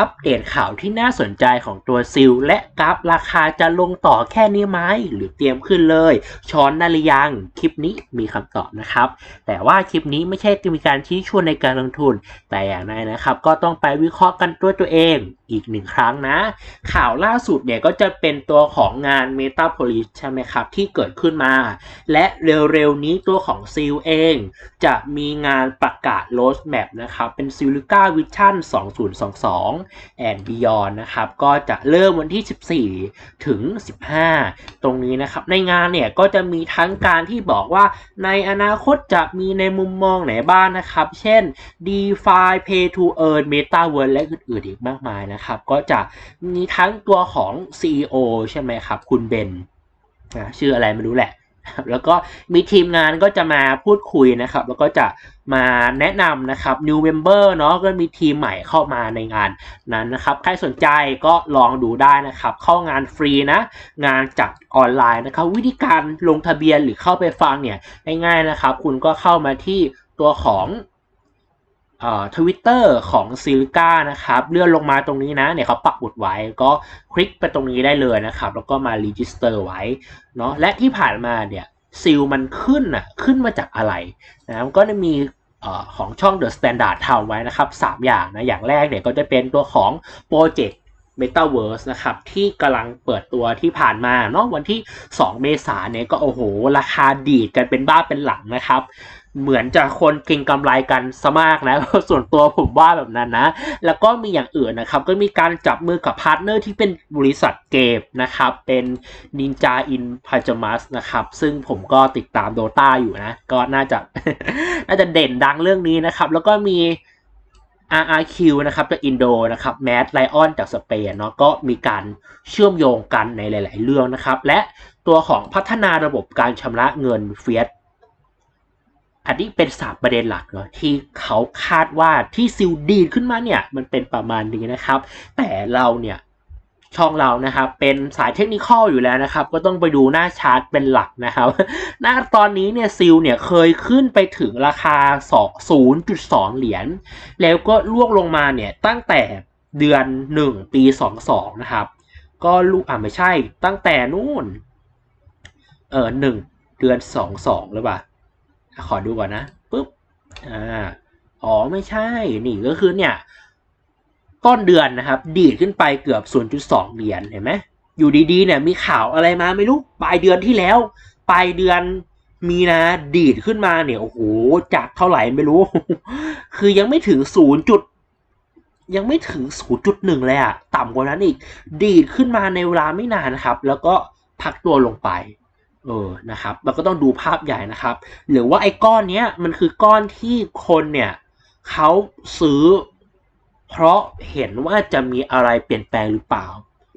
อัปเดตข่าวที่น่าสนใจของตัวซิลและกราฟราคาจะลงต่อแค่นี้ไหมหรือเตรียมขึ้นเลย ช้อนนาฬิยังคลิปนี้มีคำตอบนะครับ แต่ว่าคลิปนี้ไม่ใช่มีการชี้ชวนในการลงทุน แต่อย่างไรนะครับ ก็ต้องไปวิเคราะห์กันด้วยตัวเองอีกหนึ่งครั้งนะ ข่าวล่าสุดเนี่ยก็จะเป็นตัวของงาน Metapolis ใช่ไหมครับ ที่เกิดขึ้นมา และเร็วๆนี้ตัวของซิลเอง จะมีงานประกาศ roadmap นะครับ เป็น s i l i c a Vision 2022 and Beyond นะครับ ก็จะเริ่มวันที่ 14 ถึง 15 ตรงนี้นะครับ ในงานเนี่ยก็จะมีทั้งการที่บอกว่าในอนาคตจะมีในมุมมองไหนบ้างนะครับ เช่น DeFi Pay to Earn Metaverse และอื่นๆอีกมากมายนะครับ ก็จะมีทั้งตัวของ CEO ใช่ไหมครับ คุณเบนนะชื่ออะไรไม่รู้แหละ แล้วก็มีทีมงานก็จะมาพูดคุยนะครับ แล้วก็จะมาแนะนำนะครับ new member เนาะก็มีทีมใหม่เข้ามาในงานนั้นนะครับ ใครสนใจก็ลองดูได้นะครับ เข้างานฟรีนะ งานจัดออนไลน์นะครับ วิธีการลงทะเบียนหรือเข้าไปฟังเนี่ยง่ายๆนะครับ คุณก็เข้ามาที่ตัวของ ทวิตเตอร์ของซิลิก้านะครับเลื่อนลงมาตรงนี้นะเนี่ยเขาปักบุดไว้ก็คลิกไปตรงนี้ได้เลยนะครับ แล้วก็มารีจิสเตอร์ไว้เนาะและที่ผ่านมาเนี่ยซิลมันขึ้นอะขึ้นมาจากอะไรนะก็จะมีอของช่อง The Standard ทำไว้นะครับ 3 อย่างนะ อย่างแรกเนี่ยก็จะเป็นตัวของโปรเจกต์ Metaverse นะครับ ที่กำลังเปิดตัวที่ผ่านมาเนาะวันที่ 2 เมษายนเนี่ยก็โอ้โห ราคาดีดกันเป็นบ้าเป็นหลังนะครับเหมือนจะคนเก่งกำไรกันซะมากนะ ส่วนตัวผมว่าแบบนั้นนะ แล้วก็มีอย่างอื่นนะครับ ก็มีการจับมือกับพาร์ทเนอร์ที่เป็นบริษัทเกมนะครับ เป็น Ninja in Pajamas นะครับ ซึ่งผมก็ติดตาม Dota อยู่นะ ก็น่าจะ น่าจะเด่นดังเรื่องนี้นะครับ แล้วก็มี RRQ นะครับจากอินโดนะครับแมดไลออนจากสเปนเนาะก็มีการเชื่อมโยงกันในหลาย ๆ เรื่องนะครับ และตัวของพัฒนาระบบการชำระเงินเฟียสอันนี้เป็นสามประเด็นหลักเนาะที่เขาคาดว่าที่ซิลดีขึ้นมาเนี่ยมันเป็นประมาณนี้นะครับ แต่เราเนี่ย ช่องเรานะครับ เป็นสายเทคนิคอยู่แล้วนะครับ ก็ต้องไปดูหน้าชาร์ตเป็นหลักนะครับ หน้าตอนนี้เนี่ยซิลเนี่ยเคยขึ้นไปถึงราคา 0.2 เหรียญ แล้วก็ล่วงลงมาเนี่ยตั้งแต่เดือน 1 ปี 22 นะครับ ก็ลูกอ่าไม่ใช่ตั้งแต่นู่น เออหนึ่งเดือน 22 หรือเปล่า ขอดูก่อนนะปุ๊บ อ่า อ๋อไม่ใช่ นี่ก็คือเนี่ย ต้นเดือนนะครับ ดีดขึ้นไปเกือบ 0.2 เหรียญเห็นไหมอยู่ดีๆเนี่ยมีข่าวอะไรมาไม่รู้ปลายเดือนที่แล้ว ปลายเดือนมีนะดีดขึ้นมาเนี่ยโอ้โหจากเท่าไหร่ไม่รู้ คือยังไม่ถึงศูนย์จุดยังไม่ถึงศูนย์จุดหนึ่งเลยอะต่ำกว่านั้นอีก ดีดขึ้นมาในเวลาไม่นานนะครับ แล้วก็พักตัวลงไป เออ นะครับ เราก็ต้องดูภาพใหญ่นะครับ หรือว่าไอ้ก้อนเนี้ยมันคือก้อนที่คนเนี่ยเขาซื้อ เพราะเห็นว่าจะมีอะไรเปลี่ยนแปลงหรือเปล่า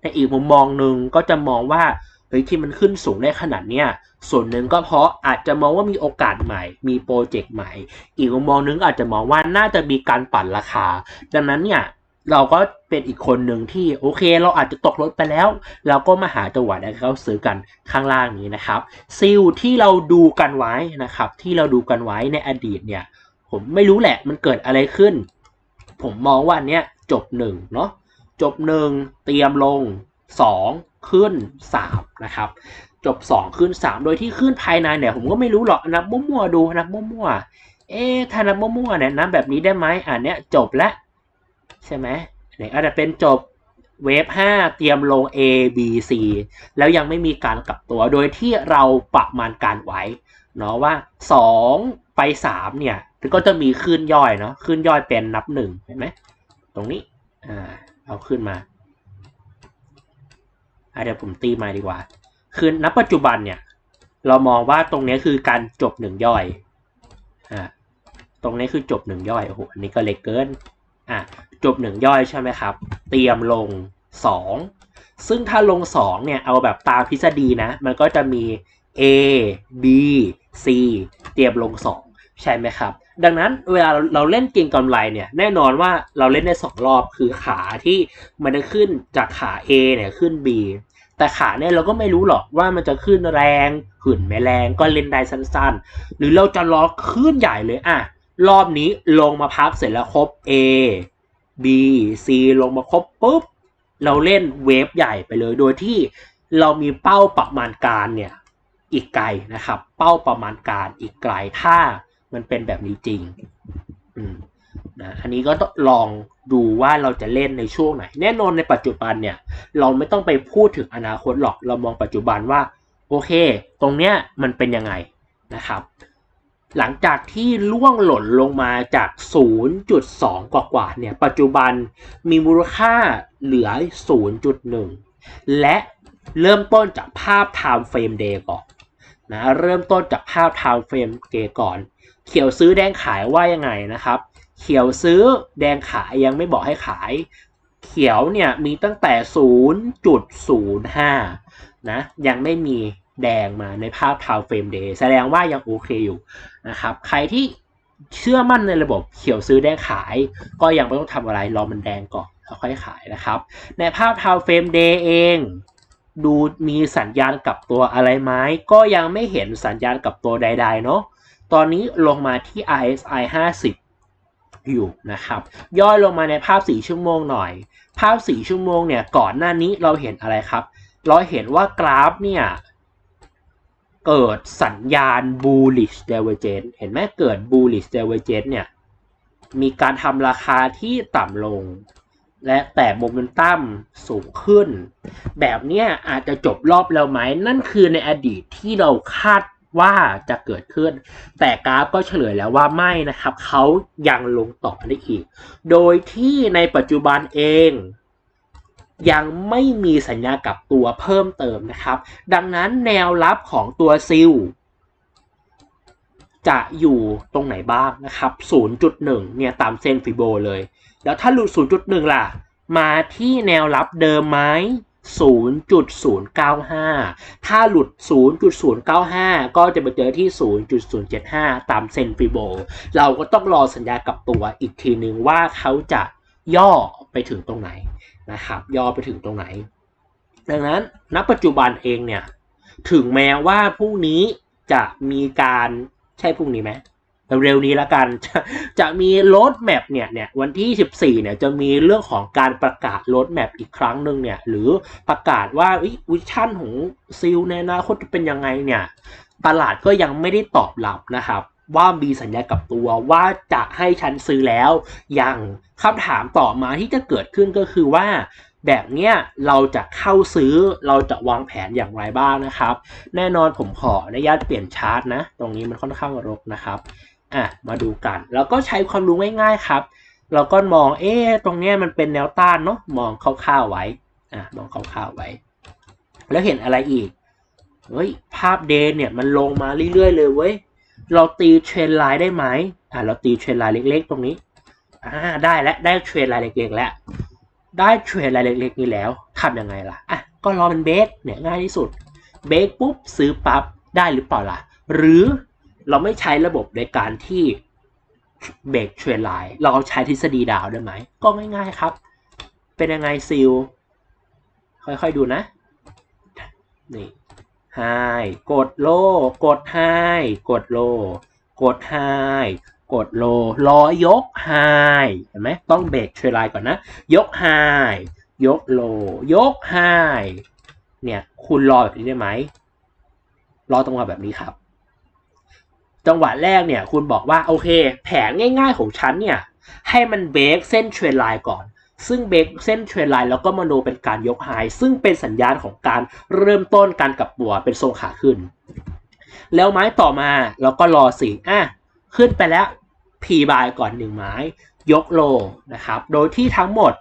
ในอีกมุมมองหนึ่งก็จะมองว่าเฮ้ยที่มันขึ้นสูงได้ขนาดเนี้ยส่วนหนึ่งก็เพราะอาจจะมองว่ามีโอกาสใหม่ มีโปรเจกต์ใหม่ อีกมุมมองนึงอาจจะมองว่าน่าจะมีการปั่นราคา ดังนั้นเนี่ยเราก็เป็นอีกคนหนึ่งที่โอเค เราอาจจะตกรถไปแล้ว เราก็มาหาจังหวะให้เขาซื้อกันข้างล่างนี้นะครับซิลที่เราดูกันไว้นะครับ ที่เราดูกันไว้ในอดีตเนี่ย ผมไม่รู้แหละมันเกิดอะไรขึ้น ผมมองว่าเนี้ยจบหนึ่งเนาะจบหนึ่งเตรียมลงสองขึ้นสามนะครับ จบสองขึ้นสามโดยที่ขึ้นภายในเนี่ยผมก็ไม่รู้หรอกนับมั่วๆดูนับมั่วๆเอ๊ะถ้านับมั่วๆเนี่ยนับแบบนี้ได้ไหมอ่นเนี้ยจบแล้วใช่ไหมเนี่ยอาจจะเป็นจบเวฟ5เตรียมลง A B C แล้วยังไม่มีการกลับตัวโดยที่เราประมาณการไว้เนาะว่า 2 ไป3เนี่ยก็จะมีขึ้นย่อยเนาะขึ้นย่อยเป็นนับหนึ่งเห็นไหมตรงนี้อ่าเอาขึ้นมาเดี๋ยวผมตีมาดีกว่า คือณปัจจุบันเนี่ย เรามองว่าตรงนี้คือการจบหนึ่งย่อยอ่าตรงนี้คือจบหนึ่งย่อยโอ้โหอันนี้ก็เล็กเกินอะจบหนึ่งย่อยใช่ไหมครับ เตรียมลง2ซึ่งถ้าลง2เนี่ยเอาแบบตามทฤษฎีนะ มันก็จะมี A B C เตรียมลง2 ใช่ไหมครับ ดังนั้นเวลาเราเล่นเก่งกำไรเนี่ยแน่นอนว่าเราเล่นได้ 2 รอบคือขาที่มันจะขึ้นจากขา A เนี่ยขึ้น B แต่ขาเนี่ยเราก็ไม่รู้หรอกว่ามันจะขึ้นแรงขึ้นไม่แรงก็เล่นได้สั้นๆ หรือเราจะรอขึ้นใหญ่เลยอะรอบนี้ลงมาพักเสร็จแล้วครบ A B C ลงมาครบปุ๊บเราเล่นเวฟใหญ่ไปเลยโดยที่เรามีเป้าประมาณการเนี่ยอีกไกลนะครับ เป้าประมาณการอีกไกลถ้า มันเป็นแบบนี้จริงอืมนะอันนี้ก็ต้องลองดูว่าเราจะเล่นในช่วงไหน แน่นอนในปัจจุบันเนี่ย เราไม่ต้องไปพูดถึงอนาคตหรอกเรามองปัจจุบันว่า โอเค ตรงเนี้ยมันเป็นยังไงนะครับ หลังจากที่ล่วงหล่นลงมาจาก 0.2 กว่ากว่าเนี่ย ปัจจุบันมีมูลค่าเหลือ 0.1 และเริ่มต้นจากภาพ time frame day ก่อนนะเริ่มต้นจากภาพ time frame day ก่อน เขียวซื้อแดงขายว่ายังไงนะครับ เขียวซื้อแดงขายยังไม่บอกให้ขาย เขียวเนี่ยมีตั้งแต่ 0.05 นะ ยังไม่มีแดงมาในภาพ time frame day แสดงว่ายังโอเคอยู่นะครับ ใครที่เชื่อมั่นในระบบเขียวซื้อแดงขาย ก็ยังไม่ต้องทำอะไรรอมันแดงก่อนแล้วค่อยขายนะครับ ในภาพ time frame day เองดูมีสัญญาณกลับตัวอะไรไหมก็ยังไม่เห็นสัญญาณกลับตัวใด ๆ เนาะ ตอนนี้ลงมาที่ RSI 50 อยู่นะครับ ย่อยลงมาในภาพ 4 ชั่วโมงหน่อย ภาพ 4 ชั่วโมงเนี่ย ก่อนหน้านี้เราเห็นอะไรครับ เราเห็นว่ากราฟเนี่ยเกิดสัญญาณ bullish divergence เห็นไหมเกิด bullish divergence เนี่ย มีการทำราคาที่ต่ำลง และแต่โมเมนตัมสูงขึ้น แบบนี้อาจจะจบรอบแล้วไหม นั่นคือในอดีตที่เราคาด ว่าจะเกิดขึ้น แต่กราฟก็เฉลยแล้วว่าไม่นะครับ เขายังลงต่อได้อีก โดยที่ในปัจจุบันเองยังไม่มีสัญญากลับตัวเพิ่มเติมนะครับ ดังนั้นแนวรับของตัวซิลจะอยู่ตรงไหนบ้างนะครับ 0.1 เนี่ยตามเส้นฟิโบเลย แล้วถ้าหลุด 0.1 ล่ะ มาที่แนวรับเดิมไหม 0.095 ถ้าหลุด 0.095 ก็จะไปเจอที่ 0.075 ตามเส้นฟิโบ เราก็ต้องรอสัญญากลับตัวอีกทีนึงว่าเขาจะย่อไปถึงตรงไหนนะครับ ย่อไปถึงตรงไหน ดังนั้นณปัจจุบันเองเนี่ย ถึงแม้ว่าพรุ่งนี้จะมีการใช่พรุ่งนี้ไหม เร็วๆนี้ละกัน จะจะมีโรดแมปเนี่ยเนี่ยวันที่ 14เนี่ยจะมีเรื่องของการประกาศโรดแมปอีกครั้งหนึ่งเนี่ยหรือประกาศว่าวิชั่นของซิลในอนาคตจะเป็นยังไงเนี่ยตลาดก็ยังไม่ได้ตอบรับนะครับว่ามีสัญญากับตัวว่าจะให้ฉันซื้อแล้วยังคำถามต่อมาที่จะเกิดขึ้นก็คือว่า แบบเนี้ยเราจะเข้าซื้อเราจะวางแผนอย่างไรบ้างนะครับ แน่นอนผมขออนุญาตเปลี่ยนชาร์ตนะ ตรงนี้มันค่อนข้างรกนะครับ อะมาดูกัน แล้วก็ใช้ความรู้ง่ายๆครับ เราก็มองเอ๊ะตรงเนี้ยมันเป็นแนวต้านเนาะมองคร่าวๆไว้อะมองคร่าวๆไว้ แล้วเห็นอะไรอีกเฮ้ยภาพเดนเนี่ยมันลงมาเรื่อยๆเลยเว้ยเราตีเทรนไลน์ได้ไหมอะเราตีเทรนไลน์เล็กๆ ตรงนี้อ่าได้แล้วได้เทรนไลน์เล็กๆแล้วได้เทรนไลน์เล็กๆนี้แล้วทำยังไงล่ะอะก็รอมันเบรกเนี่ยง่ายที่สุดเบรกปุ๊บซื้อปั๊บได้หรือเปล่าล่ะ หรือ เราไม่ใช้ระบบในการที่เบรกเทรนไลน์เราใช้ทฤษฎีดาวได้ไหม ก็ง่ายๆครับ เป็นยังไงซิลค่อยๆดูนะ นี่ไฮกดโล กดไฮกดโล กดไฮกดโลรอยกไฮเห็นไหมต้องเบรกเทรนไลน์ก่อนนะ ยกไฮยกโล ยกไฮเนี่ย คุณรอแบบนี้ได้ไหมรอตรงหวะแบบนี้ครับ จังหวะแรกเนี่ยคุณบอกว่าโอเค แผนง่ายๆของฉันเนี่ยให้มันเบรกเส้นเทรนไลน์ก่อน ซึ่งเบรกเส้นเทรนไลน์แล้วก็มโนเป็นการยกไฮซึ่งเป็นสัญญาณของการเริ่มต้นการกลับตัวเป็นทรงขาขึ้น แล้วไม้ต่อมาเราก็รอสิอะขึ้นไปแล้วพีบายก่อนหนึ่งไม้ ยกโลนะครับ โดยที่ทั้งหมด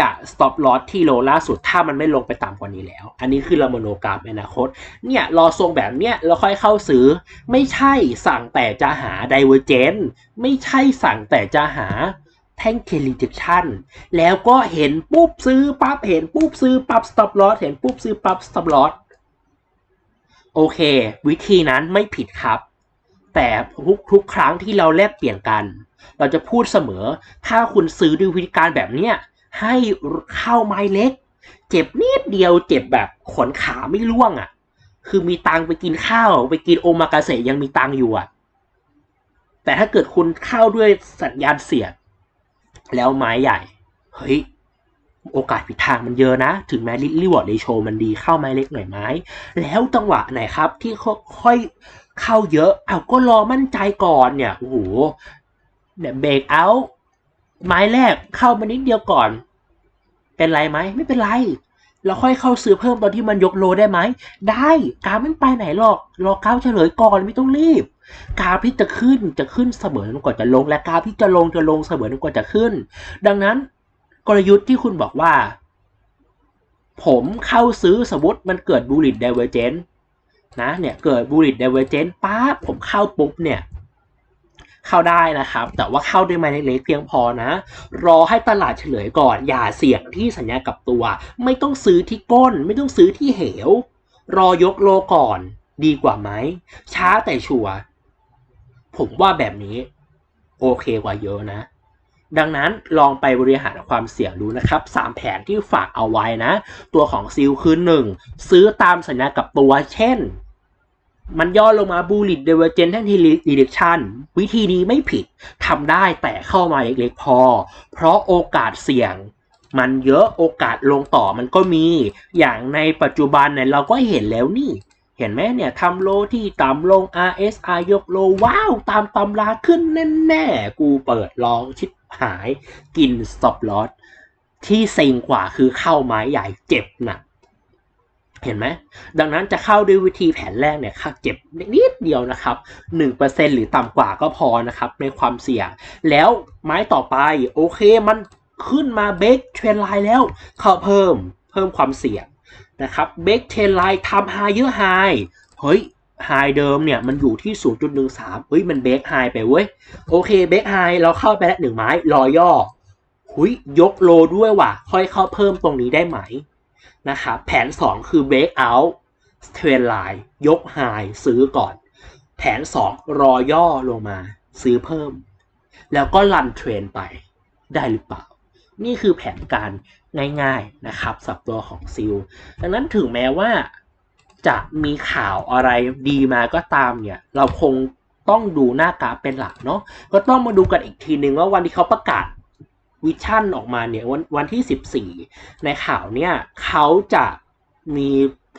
จะ stop loss ที่โลล่าสุด ถ้ามันไม่ลงไปต่ำกว่านี้แล้ว อันนี้คือเรามโนกราฟอนาคต เนี่ย รอทรงแบบเนี้ยเราค่อยเข้าซื้อ ไม่ใช่สั่งแต่จะหา divergence ไม่ใช่สั่งแต่จะหาแท่งเคลิเจชันแล้วก็เห็นปุ๊บซื้อปั๊บเห็นปุ๊บซื้อปั๊บ stop loss เห็นปุ๊บซื้อปั๊บ stop loss โอเค วิธีนั้นไม่ผิดครับ แต่ทุกทุกครั้งที่เราแลกเปลี่ยนกัน เราจะพูดเสมอ ถ้าคุณซื้อด้วยวิธีการแบบเนี้ยให้เข้าไม้เล็ก เจ็บนิดเดียวเจ็บแบบขนขาไม่ร่วงอะ่ะ คือมีตังไปกินข้าวไปกินโอมากาเสยังมีตังอยู่อะ แต่ถ้าเกิดคุณเข้าด้วยสัญญาณเสียงแล้วไม้ใหญ่ เฮ้ยโอกาสผิดทางมันเยอะนะ ถึงแม้รีวอร์ดเรโชมันดีเข้าไม้เล็กหน่อยไหมแล้วจังหวะไหนครับ ที่ค่อย เข้าเยอะเอาก็รอมั่นใจก่อนเนี่ยโอ้โหเนี่ยเบรกเอาไม้แรกเข้ามานิดเดียวก่อน เป็นไรไหมไม่เป็นไร เราค่อยเข้าซื้อเพิ่มตอนที่มันยกโลได้ไหม ได้กาไม่ไปไหนหรอกรอก้าวเฉลยก่อนไม่ต้องรีบกาฟที่จะขึ้นจะขึ้นเสมอจนกว่าจะลง และกาฟที่จะลงจะลงเสมอจนกว่าจะขึ้น ดังนั้นกลยุทธ์ที่คุณบอกว่า ผมเข้าซื้อสมมติมันเกิดบูลิตเดเวอร์เจน นะเนี่ยเกิดบูลิตเดเวอร์เจนปั๊บผมเข้าปุ๊บเนี่ยเข้าได้นะครับ แต่ว่าเข้าด้วยไม้เล็กเพียงพอนะ รอให้ตลาดเฉลยก่อน อย่าเสี่ยงที่สัญญากับตัว ไม่ต้องซื้อที่ก้น ไม่ต้องซื้อที่เหว รอยกโลก่อน ดีกว่าไหม ช้าแต่ชัวร์ผมว่าแบบนี้ โอเคกว่าเยอะนะ ดังนั้นลองไปบริหารความเสี่ยงดูนะครับ 3 แผนที่ฝากเอาไว้นะ ตัวของซิลคือ 1 ซื้อตามสัญญากับตัว เช่น มันย่อลงมาบูลิตเดเวอร์เจนทันทีดีเดชันวิธีนี้ไม่ผิดทำได้แต่เข้ามาเล็กๆพอ เพราะโอกาสเสี่ยง มันเยอะโอกาสลงต่อมันก็มี อย่างในปัจจุบันเนี่ยเราก็เห็นแล้วนี่ เห็นไหมเนี่ยทำโลที่ต่ำลง RSI ยกโลว้าว ตามตำราขึ้นแน่ๆ กูเปิดลองชิดหาย กิน stop loss ที่เซ็งกว่าคือเข้าไม้ใหญ่เจ็บหนัก เห็นไหมดังนั้นจะเข้าด้วยวิธีแผนแรกเนี่ยค่ะเจ็บนิดเดียวนะครับ 1%หรือต่ำกว่าก็พอนะครับในความเสี่ยง แล้วไม้ต่อไปโอเคมันขึ้นมาเบรกเทรนไลน์แล้ว เข้าเพิ่มเพิ่มความเสี่ยงนะครับเบรกเทรนไลน์ทำไฮเยอะไฮเฮ้ยไฮเดิมเนี่ยมันอยู่ที่ 0.13เฮ้ยมันเบรกไฮไปเว้ยโอเคเบรกไฮเราเข้าไปแล้วหนึ่งไม้รอย่อหุยยกโลด้วยว่ะ ค่อยเข้าเพิ่มตรงนี้ได้ไหม นะครับ แผน 2 คือ break out trend line ยก high ซื้อก่อน แผน 2 รอย่อลงมาซื้อเพิ่ม แล้วก็รันเทรนไปได้หรือเปล่า นี่คือแผนการง่ายๆนะครับสับตัวของซิลดังนั้นถึงแม้ว่าจะมีข่าวอะไรดีมาก็ตามเนี่ย เราคงต้องดูหน้ากราฟเป็นหลักเนาะก็ต้องมาดูกันอีกทีนึงว่าวันที่เขาประกาศ วิชั่นออกมาเนี่ยวันวันที่ 14 ในข่าวเนี่ยเขาจะมี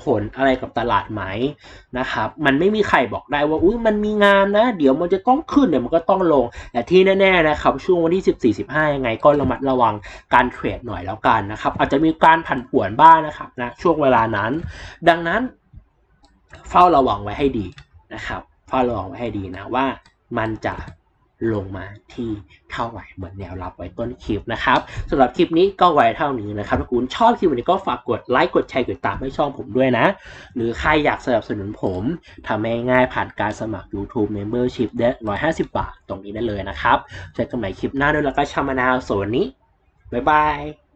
ผลอะไรกับตลาดไหมนะครับ มันไม่มีใครบอกได้ว่าอุ้ยมันมีงานนะ เดี๋ยวมันจะต้องขึ้นเดี๋ยวมันก็ต้องลง แต่ที่แน่ๆนะครับ ช่วงวันที่ 14 15 ยังไงก็ระมัดระวังการเทรดหน่อยแล้วกันนะครับ อาจจะมีการผันผวนบ้างนะครับนะช่วงเวลานั้น ดังนั้น เฝ้าระวังไว้ให้ดีนะครับ เฝ้าระวังไว้ให้ดีนะว่ามันจะ ลงมาที่เท่าไหร่เหมือนแนวรับไว้ต้นคลิปนะครับสำหรับคลิปนี้ก็ไว้เท่านี้นะครับถ้าคุณชอบคลิปนี้ก็ฝากกดไลค์กดแชร์กดตามให้ช่องผมด้วยนะ หรือใครอยากสนับสนุนผมทำง่ายๆผ่านการสมัคร YouTube Membership ได้150 บาทตรงนี้ได้เลยนะครับเจอกันใหม่คลิปหน้าด้วยแล้วก็ชามานาวสวัสดีบ๊ายบาย